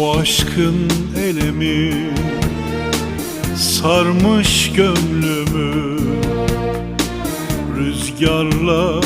Bu aşkın elemi sarmış gönlümü. Rüzgarlar